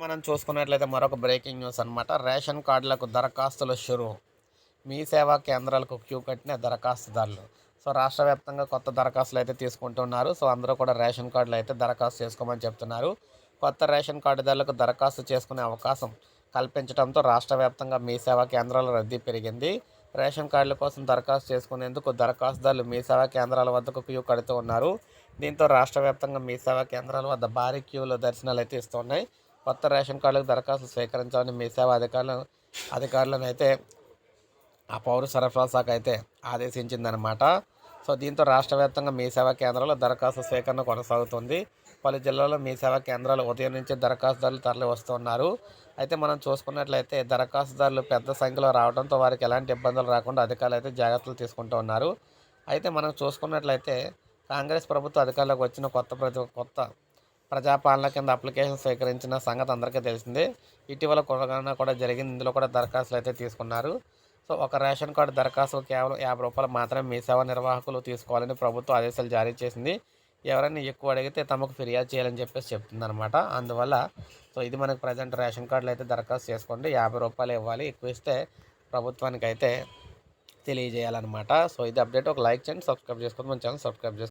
మనం చూసుకున్నట్లయితే మరొక బ్రేకింగ్ న్యూస్ అనమాట రేషన్ కార్డులకు దరఖాస్తులు షురు. మీ సేవా కేంద్రాలకు క్యూ కట్టిన దరఖాస్తుదారులు. సో రాష్ట్ర వ్యాప్తంగా కొత్త దరఖాస్తులు అయితే తీసుకుంటున్నారు. సో అందరూ కూడా రేషన్ కార్డులు అయితే దరఖాస్తు చేసుకోమని చెప్తున్నారు. కొత్త రేషన్ కార్డుదారులకు దరఖాస్తు చేసుకునే అవకాశం కల్పించడంతో రాష్ట్ర వ్యాప్తంగా మీ సేవా కేంద్రాల రద్దీ పెరిగింది. రేషన్ కార్డుల కోసం దరఖాస్తు చేసుకునేందుకు దరఖాస్తుదారులు మీ సేవా కేంద్రాల వద్దకు క్యూ కడుతూ ఉన్నారు. దీంతో రాష్ట్ర వ్యాప్తంగా మీ సేవా కేంద్రాల వద్ద భారీ క్యూలో దర్శనాలు అయితే ఇస్తున్నాయి. కొత్త రేషన్ కార్డులకు దరఖాస్తు స్వీకరించాలని మీ సేవ అధికారులు అధికారులను అయితే ఆ పౌర సరఫరా శాఖ అయితే ఆదేశించిందనమాట సో దీంతో రాష్ట్ర వ్యాప్తంగా మీ సేవా కేంద్రాల్లో దరఖాస్తు స్వీకరణ కొనసాగుతుంది. పలు జిల్లాల్లో మీ సేవా కేంద్రాలు ఉదయం నుంచి దరఖాస్తుదారులు తరలి వస్తున్నారు. అయితే మనం చూసుకున్నట్లయితే దరఖాస్తుదారులు పెద్ద సంఖ్యలో రావడంతో వారికి ఎలాంటి ఇబ్బందులు రాకుండా అధికారులు అయితే జాగ్రత్తలు తీసుకుంటూ ఉన్నారు. అయితే మనం చూసుకున్నట్లయితే కాంగ్రెస్ ప్రభుత్వ అధికారులకు వచ్చిన కొత్త ప్రతి కొత్త ప్రజాపాలన కింద అప్లికేషన్ స్వీకరించిన సంగతి అందరికీ తెలిసిందే. ఇటీవల కొనగణన కూడా జరిగింది. ఇందులో కూడా దరఖాస్తులు అయితే తీసుకున్నారు. సో ఒక రేషన్ కార్డు దరఖాస్తు కేవలం యాభై రూపాయలు మాత్రమే మీ సేవా నిర్వాహకులు తీసుకోవాలని ప్రభుత్వం ఆదేశాలు జారీ చేసింది. ఎవరైనా ఎక్కువ అడిగితే తమకు ఫిర్యాదు చేయాలని చెప్పేసి చెప్తుందనమాట అందువల్ల సో ఇది మనకు ప్రజెంట్ రేషన్ కార్డులు అయితే దరఖాస్తు చేసుకోండి. యాభై రూపాయలు ఇవ్వాలి. ఎక్కువ ఇస్తే ప్రభుత్వానికి అయితే తెలియజేయాలన్నమాట. సో ఇది అప్డేట్. ఒక లైక్ చేయండి. సబ్స్క్రైబ్ చేసుకోండి. మన ఛానల్ సబ్స్క్రైబ్ చేసుకోండి.